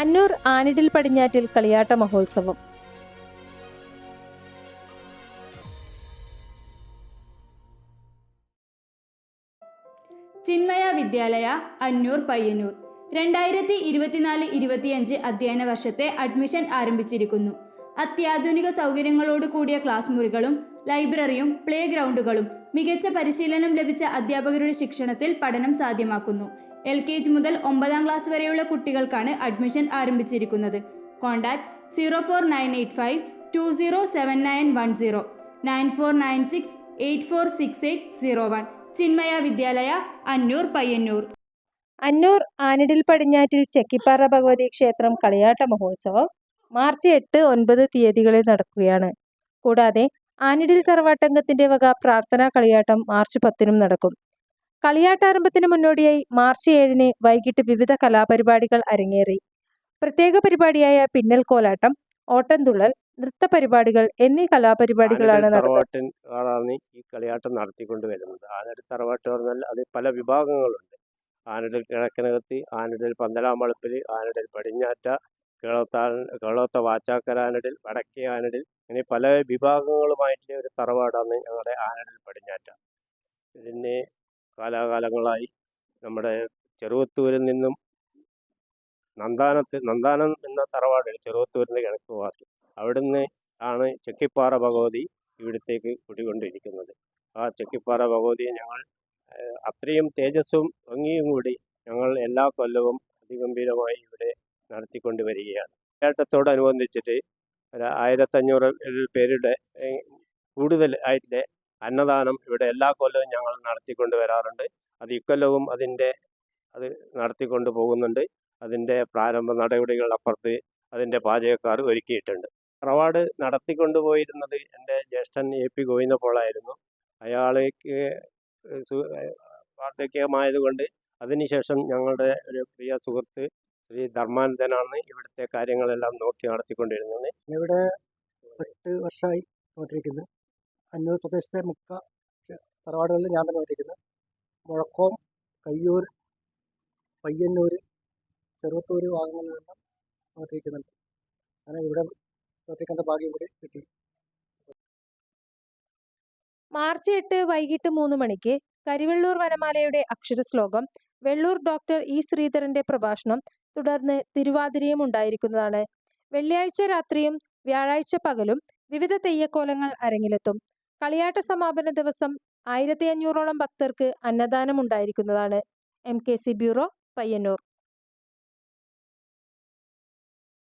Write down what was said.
അന്നൂർ ആനിഡിൽ പടിഞ്ഞാറ്റിൽ കളിയാട്ട മഹോത്സവം. ചിന്മയ വിദ്യാലയ അന്നൂർ പയ്യന്നൂർ. രണ്ടായിരത്തി ഇരുപത്തിനാല് ഇരുപത്തിയഞ്ച് അധ്യയന വർഷത്തെ അഡ്മിഷൻ ആരംഭിച്ചിരിക്കുന്നു. അത്യാധുനിക സൗകര്യങ്ങളോട് കൂടിയ ക്ലാസ് മുറികളും ലൈബ്രറിയും പ്ലേ ഗ്രൗണ്ടുകളും മികച്ച പരിശീലനം ലഭിച്ച അധ്യാപകരുടെ ശിക്ഷണത്തിൽ പഠനം സാധ്യമാക്കുന്നു. എൽ കെ ജി മുതൽ ഒമ്പതാം ക്ലാസ് വരെയുള്ള കുട്ടികൾക്കാണ് അഡ്മിഷൻ ആരംഭിച്ചിരിക്കുന്നത്. Contact zero four nine eight five two zero seven nine one zero nine four nine six eight four six eight zero one Chinmaya Vidyalaya Annur Payyanur. Annur ആനിടിൽ പടിഞ്ഞാറ്റിൽ ചെക്കിപ്പാറ ഭഗവതി ക്ഷേത്രം കളിയാട്ട മഹോത്സവം March എട്ട് ഒൻപത് തീയതികളിൽ നടക്കുകയാണ്. കൂടാതെ ആനിഡിൽ കറവാട്ടംഗത്തിന്റെ വക പ്രാർത്ഥനാ കളിയാട്ടം മാർച്ച് പത്തിനും നടക്കും. കളിയാട്ടാരംഭത്തിന് മുന്നോടിയായി മാർച്ച് ഏഴിന് വൈകിട്ട് വിവിധ കലാപരിപാടികൾ അരങ്ങേറി. പ്രത്യേക പരിപാടിയായ പിന്നൽ കോലാട്ടം ഓട്ടംതുള്ളൽ നൃത്ത പരിപാടികൾ എന്നീ കലാപരിപാടികളാണ് ഈ കളിയാട്ടം നടത്തിക്കൊണ്ട് വരുന്നത്. ആനടി തറവാട്ട് പറഞ്ഞാൽ അത് പല വിഭാഗങ്ങളുണ്ട്. ആനയുടെ കിഴക്കനകത്തി ആനയുടെ പന്തലാം വളപ്പിൽ ആനയുടെ പടിഞ്ഞാറ്റ കേളത്താ കേളോത്ത വാച്ചാക്കര ആനടിൽ വടക്കേ ആനടിൽ അങ്ങനെ പല വിഭാഗങ്ങളുമായിട്ടുള്ള ഒരു തറവാടാണ് ഞങ്ങളുടെ ആനടിൽ പടിഞ്ഞാറ്റ. ഇതിനെ കാലാകാലങ്ങളായി. നമ്മുടെ ചെറുവത്തൂരിൽ നിന്നും നന്ദാനത്ത് നന്ദാനം എന്ന തറവാട് ചെറുവത്തൂരിന്റെ കിഴക്ക് ഭാഗത്ത്. അവിടുന്ന് ആണ് ചെക്കിപ്പാറ ഭഗവതി ഇവിടത്തേക്ക് കുടികൊണ്ടിരിക്കുന്നത്. ആ ചെക്കിപ്പാറ ഭഗവതിയെ ഞങ്ങൾ അത്രയും തേജസ്സും ഭംഗിയും കൂടി ഞങ്ങൾ എല്ലാ കൊല്ലവും അതിഗംഭീരമായി ഇവിടെ നടത്തിക്കൊണ്ട് വരികയാണ് കേട്ടത്തോടനുബന്ധിച്ചിട്ട് ഒരു ആയിരത്തഞ്ഞൂറ് പേരുടെ കൂടുതൽ ആയിട്ടുള്ള അന്നദാനം ഇവിടെ എല്ലാ കൊല്ലവും ഞങ്ങൾ നടത്തിക്കൊണ്ട് വരാറുണ്ട്. അത് ഇക്കൊല്ലവും അതിന്റെ അത് നടത്തിക്കൊണ്ട് പോകുന്നുണ്ട്. അതിന്റെ പ്രാരംഭ നടപടികൾ അപ്പുറത്ത് അതിന്റെ പാചകക്കാർ ഒരുക്കിയിട്ടുണ്ട്. റവാർഡ് നടത്തിക്കൊണ്ട് പോയിരുന്നത് എന്റെ ജ്യേഷ്ഠൻ എ പി ഗോവിന്ദപ്പോളായിരുന്നു അയാൾക്ക് വാർദ്ധക്യമായതുകൊണ്ട് അതിനുശേഷം ഞങ്ങളുടെ ഒരു പ്രിയ സുഹൃത്ത് ശ്രീ ധർമാനന്ദനാണ് ഇവിടുത്തെ കാര്യങ്ങളെല്ലാം നോക്കി നടത്തിക്കൊണ്ടിരുന്നത്. ഇവിടെ എട്ട് വർഷമായി നോട്ടിരിക്കുന്നത് അന്നൂർ പ്രദേശത്തെ മുക്ക തറവാടുകളിൽ ഞാൻ തന്നെ നോട്ടിരിക്കുന്നത് മുഴക്കോം കയ്യൂർ പയ്യന്നൂർ ചെറുവത്തൂർ ഭാഗങ്ങളിലെല്ലാം നോട്ടിരിക്കുന്നുണ്ട് അങ്ങനെ ഇവിടെ പ്രവർത്തിക്കേണ്ട ഭാഗ്യം കൂടി കിട്ടി. മാർച്ച് എട്ട് വൈകിട്ട് മൂന്ന് മണിക്ക് കരിവെള്ളൂർ വനമാലയുടെ അക്ഷര അക്ഷരശ്ലോകം വെള്ളൂർ ഡോക്ടർ ഇ ശ്രീധരന്റെ പ്രഭാഷണം തുടർന്ന് തിരുവാതിരയും ഉണ്ടായിരിക്കുന്നതാണ്. വെള്ളിയാഴ്ച രാത്രിയും വ്യാഴാഴ്ച പകലും വിവിധ തെയ്യക്കോലങ്ങൾ അരങ്ങിലെത്തും. കളിയാട്ട സമാപന ദിവസം ആയിരത്തി അഞ്ഞൂറോളം ഭക്തർക്ക് അന്നദാനം ഉണ്ടായിരിക്കുന്നതാണ്. M K C bureau Payyanur.